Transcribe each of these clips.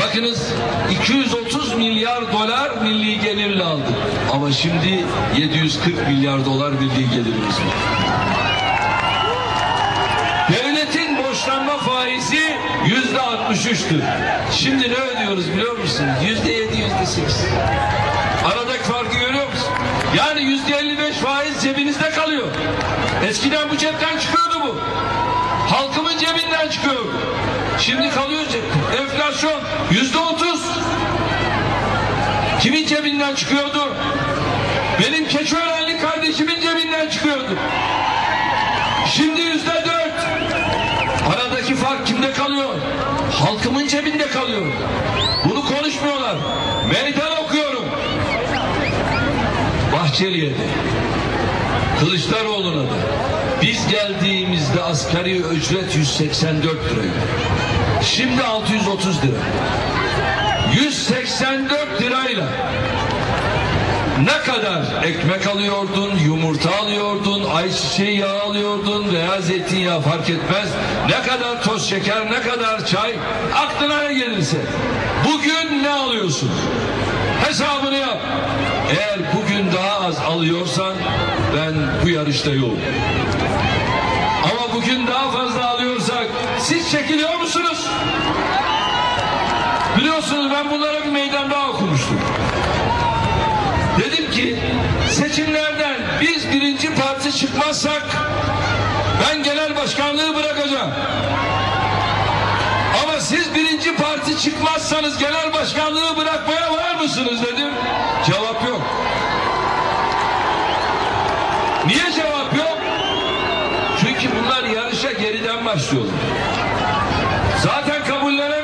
Bakınız 230 milyar dolar milli gelirle aldık. Ama şimdi 740 milyar dolar milli gelirimiz var. Devletin borçlanma faizi yüzde 63'tür. Şimdi ne ödüyoruz biliyor musunuz? Yüzde 7, yüzde 8. Aradaki farkı görüyor musun? Yani yüzde 55 faiz cebinizde kalıyor. Eskiden bu cepten çıkıyordu bu. Halkımın cebinden çıkıyor. Şimdi kalıyor cepte. Enflasyon yüzde 30. Kimin cebinden çıkıyordu? Benim Keçiörenli kardeşimin cebinden çıkıyordu. Şimdi yüzde dört. Aradaki fark kimde kalıyor? Halkımın cebinde kalıyor. Bunu konuşmuyorlar. Meydan okuyorum. Bahçeli'ye de, Kılıçdaroğlu'na da. Biz geldiğimizde asgari ücret 184 liraydı. Şimdi 630 lira. 184 lirayla ne kadar ekmek alıyordun, yumurta alıyordun, ayçiçeği yağı alıyordun veya zeytinyağı fark etmez. Ne kadar toz şeker, ne kadar çay, aklına ne gelirse. Bugün ne alıyorsun? Hesabını yap. Eğer bugün daha az alıyorsan ben bu yarışta yokum. Ama bugün daha fazla alıyorsak siz çekiliyor musunuz? Biliyorsunuz ben bunlara bir meydan daha okumuştum. Dedim ki seçimlerden biz birinci parti çıkmazsak ben genel başkanlığı bırakacağım. Ama siz parti çıkmazsanız genel başkanlığı bırakmaya var mısınız dedim. Cevap yok. Niye cevap yok? Çünkü bunlar yarışa geriden başlıyorlar. Zaten kabullenemiyorlar.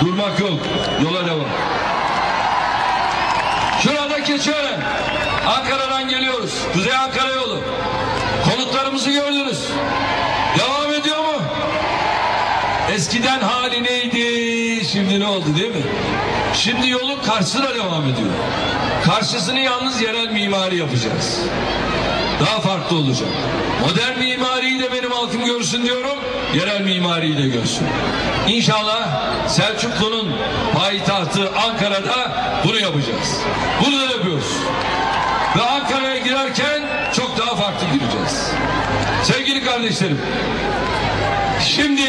Durmak yok. Yola devam. Şurada Keçiören. Ankara'dan geliyoruz. Kuzey Ankara yolu. Konutlarımızı gördünüz. Devam ediyor mu? Eskiden hali neydi? Şimdi ne oldu değil mi? Şimdi yolun karşısına devam ediyor. Karşısını yalnız yerel mimari yapacağız. Daha farklı olacak. Modern mimariyi de benim halkım görsün diyorum. Yerel mimariyi de görsün. İnşallah Selçuklu'nun payitahtı Ankara'da bunu yapacağız. Bunu da yapıyoruz. Ve Ankara'ya girerken çok daha farklı gireceğiz. Sevgili kardeşlerim, şimdi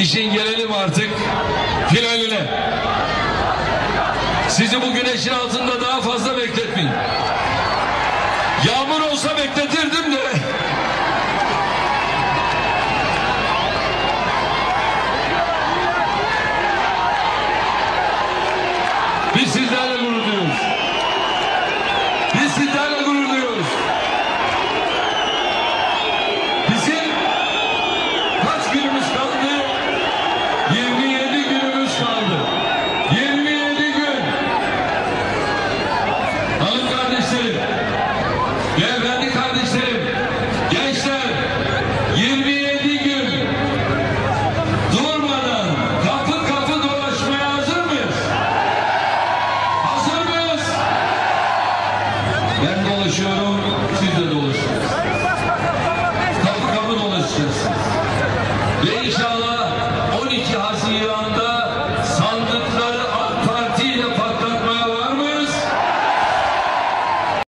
işin gelelim artık finaline. Sizi bu güneşin altında daha fazla bekletmeyin. Yağmur olsa bekletirdim